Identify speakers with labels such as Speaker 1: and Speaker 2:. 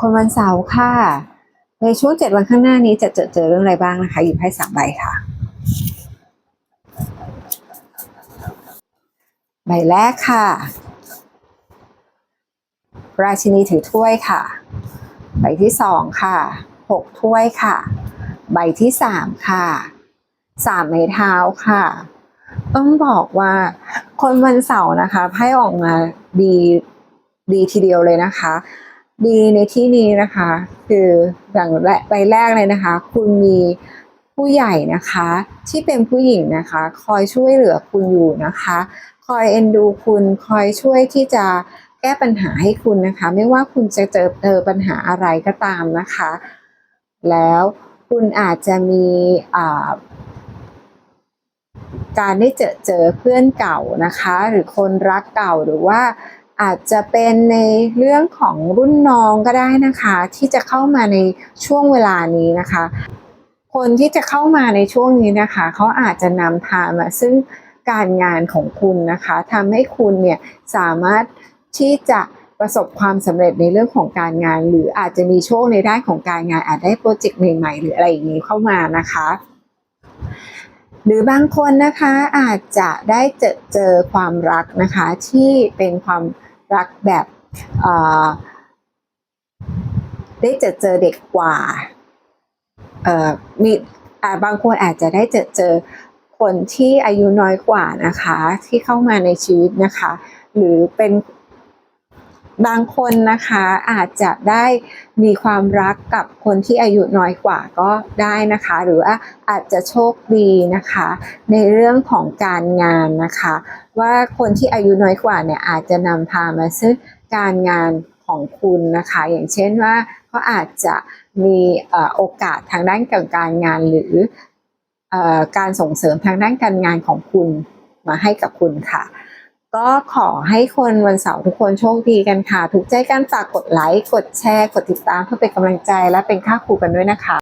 Speaker 1: คนวันเสาร์ค่ะ ในช่วงเจ็ดวันข้างหน้านี้จะเจอเจอเรื่องอะไรบ้างนะคะ หยิบให้สามใบค่ะ ใบแรกค่ะ ราชินีถือถ้วยค่ะ ใบที่สองค่ะหกถ้วยค่ะ ใบที่สามค่ะสามไม้เท้าค่ะ ต้องบอกว่าคนวันเสาร์นะคะไพ่ออกมาดีดีทีเดียวเลยนะคะ ดีในที่นี้นะคะ คืออย่างแรกใบแรกเลยนะคะ คุณมีผู้ใหญ่นะคะ ที่เป็นผู้หญิงนะคะ คอยช่วยเหลือคุณอยู่นะคะ คอยเอ็นดูคุณคอยช่วยที่จะแก้ปัญหาให้คุณนะคะ ไม่ว่าคุณจะเจอเจอปัญหาอะไรก็ตามนะคะ แล้วคุณอาจจะมีการได้เจอเจอเพื่อนเก่านะคะ หรือคนรักเก่าหรือว่า อาจจะเป็นในเรื่องของรุ่นน้องก็ได้นะคะ ที่จะเข้ามาในช่วงเวลานี้นะคะ คนที่จะเข้ามาในช่วงนี้นะคะเขาอาจจะนำพามาซึ่งการงานของคุณนะคะทำให้คุณเนี่ยสามารถที่จะประสบความสำเร็จในเรื่องของการงาน หรืออาจจะมีโชคในด้านของการงานอาจได้โปรเจกต์ใหม่ ๆ หรืออะไรอย่างนี้เข้ามานะคะ หรือบางคนนะคะอาจจะได้เจอเจอความรักนะคะที่เป็นความ รักแบบได้เจอเจอเด็กกว่ามีบางคนอาจจะได้เจอเจอคนที่อายุน้อยกว่านะคะ ที่เข้ามาในชีวิตนะคะ หรือเป็น บางคนนะคะอาจจะได้มีความรักกับคนที่อายุน้อยกว่าก็ได้นะคะ หรือว่าอาจจะโชคดีนะคะ ในเรื่องของการงานนะคะ ว่าคนที่อายุน้อยกว่าเนี่ยอาจจะนำพามาซึ่งการงานของคุณนะคะ อย่างเช่นว่าเขาอาจจะมีโอกาสทางด้านการงานหรือการส่งเสริมทางด้านการงานของคุณมาให้กับคุณค่ะ ก็ขอให้คนวันเสาร์ทุกคนโชคดีกันค่ะ ถูกใจกันฝากกดไลค์ กดแชร์ กดติดตามเพื่อเป็นกำลังใจและเป็นค่าครูกันด้วยนะคะ